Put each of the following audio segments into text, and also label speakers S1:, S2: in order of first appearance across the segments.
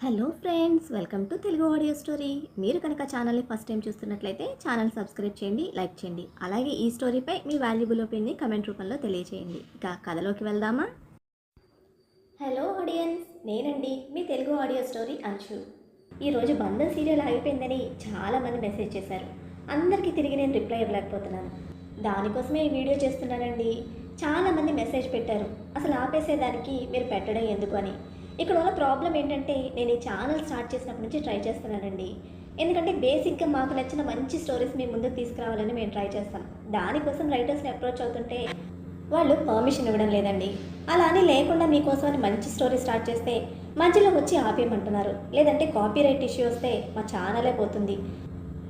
S1: Hello friends welcome to Telugu audio story. మీరు కనుక ఛానల్ని ఫస్ట్ టైం చూస్తున్నట్లయితే ఛానల్ సబ్స్క్రైబ్ చేయండి లైక్ చేయండి. అలాగే ఈ స్టోరీపై మీ వాల్యుబుల్ ఒపీనియన్ని కమెంట్ రూపంలో తెలియజేయండి ఇక కథలోకి వెళ్దామా? హలో ఆడియన్స్ నేనండి మీ తెలుగు ఆడియో స్టోరీ అంశు. ఈరోజు బంధం సీరియల్ ఆగిపోయిందని చాలామంది మెసేజ్ చేశారు. అందరికీ తిరిగి నేను రిప్లై ఇవ్వలేకపోతున్నాను. దానికోసమే ఈ వీడియో చేస్తున్నానండి. చాలామంది మెసేజ్ పెట్టారు. అసలు ఆపేసేదానికి మీరు పెట్టడం ఎందుకు అని. ఇక్కడ ఉన్న ప్రాబ్లం ఏంటంటే నేను ఈ ఛానల్ స్టార్ట్ చేసినప్పటి నుంచి ట్రై చేస్తున్నానండి. ఎందుకంటే బేసిక్గా మాకు నచ్చిన మంచి స్టోరీస్ మీ ముందుకు తీసుకురావాలని మేము ట్రై చేస్తాం. దానికోసం రైటర్స్ని అప్రోచ్ అవుతుంటే వాళ్ళు పర్మిషన్ ఇవ్వడం లేదండి. అలా అని లేకుండా మీకోసం అని మంచి స్టోరీ స్టార్ట్ చేస్తే మధ్యలో వచ్చి ఆపేయమంటున్నారు. లేదంటే కాపీ రైట్ ఇష్యూ వస్తే మా ఛానలే పోతుంది.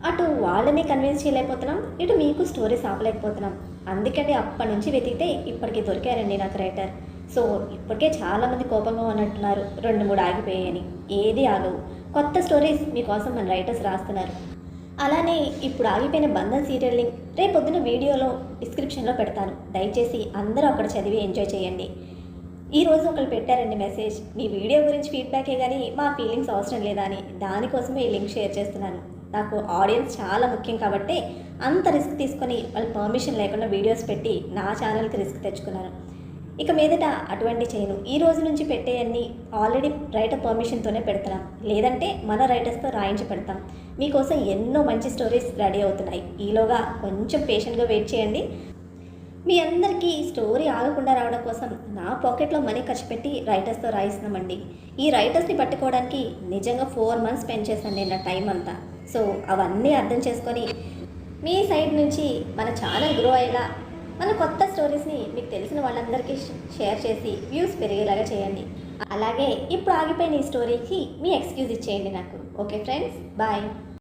S1: అటు వాళ్ళని కన్విన్స్ చేయలేకపోతున్నాం ఇటు మీకు స్టోరీస్ ఆపలేకపోతున్నాం. అందుకని అప్పటి నుంచి వెతికితే ఇప్పటికి దొరికారండి నాకు రైటర్ సో ఇప్పటికే చాలామంది కోపంగా ఉన్నట్టున్నారు. రెండు మూడు ఆగిపోయాయని. ఏది ఆగవు. కొత్త స్టోరీస్ మీకోసం మన రైటర్స్ రాస్తున్నారు. అలానే ఇప్పుడు ఆగిపోయిన బంధన్ సీరియల్ లింక్ రేపొద్దున వీడియోలో డిస్క్రిప్షన్లో పెడతాను. దయచేసి అందరూ అక్కడ చదివి ఎంజాయ్ చేయండి. ఈరోజు ఒకరు పెట్టారండి మెసేజ్. మీ వీడియో గురించి ఫీడ్బ్యాకే కానీ మా ఫీలింగ్స్ అవసరం లేదా అని దానికోసమే ఈ లింక్ షేర్ చేస్తున్నాను. నాకు ఆడియన్స్ చాలా ముఖ్యం కాబట్టి అంత రిస్క్ తీసుకొని వాళ్ళు పర్మిషన్ లేకుండా వీడియోస్ పెట్టి నా ఛానల్కి రిస్క్ తెచ్చుకున్నాను. ఇక మీదట అటువంటి చేయను ఈ రోజు నుంచి పెట్టేయన్ని ఆల్రెడీ రైటర్ పర్మిషన్తోనే పెడతాం. లేదంటే మన రైటర్స్తో రాయించి పెడతాం. మీకోసం ఎన్నో మంచి స్టోరీస్ రెడీ అవుతున్నాయి. ఈలోగా కొంచెం పేషెంట్గా వెయిట్ చేయండి. మీ అందరికీ ఈ స్టోరీ ఆగకుండా రావడం కోసం నా పాకెట్లో మనీ ఖర్చు పెట్టి రైటర్స్తో రాయిస్తున్నామండి. ఈ రైటర్స్ని పట్టుకోవడానికి నిజంగా ఫోర్ మంత్స్ స్పెండ్ చేశాను నేను నా టైం అంతా. సో అవన్నీ అర్థం చేసుకొని మీ సైడ్ నుంచి మన ఛానల్ గ్రో అయ్యేలా మన కొత్త స్టోరీస్ని మీకు తెలిసిన వాళ్ళందరికీ షేర్ చేసి వ్యూస్ పెరిగేలాగా చేయండి. అలాగే ఇప్పుడు ఆగిపోయిన ఈ స్టోరీకి మీ ఎక్స్క్యూజ్ ఇచ్చేయండి నాకు. Okay friends bye.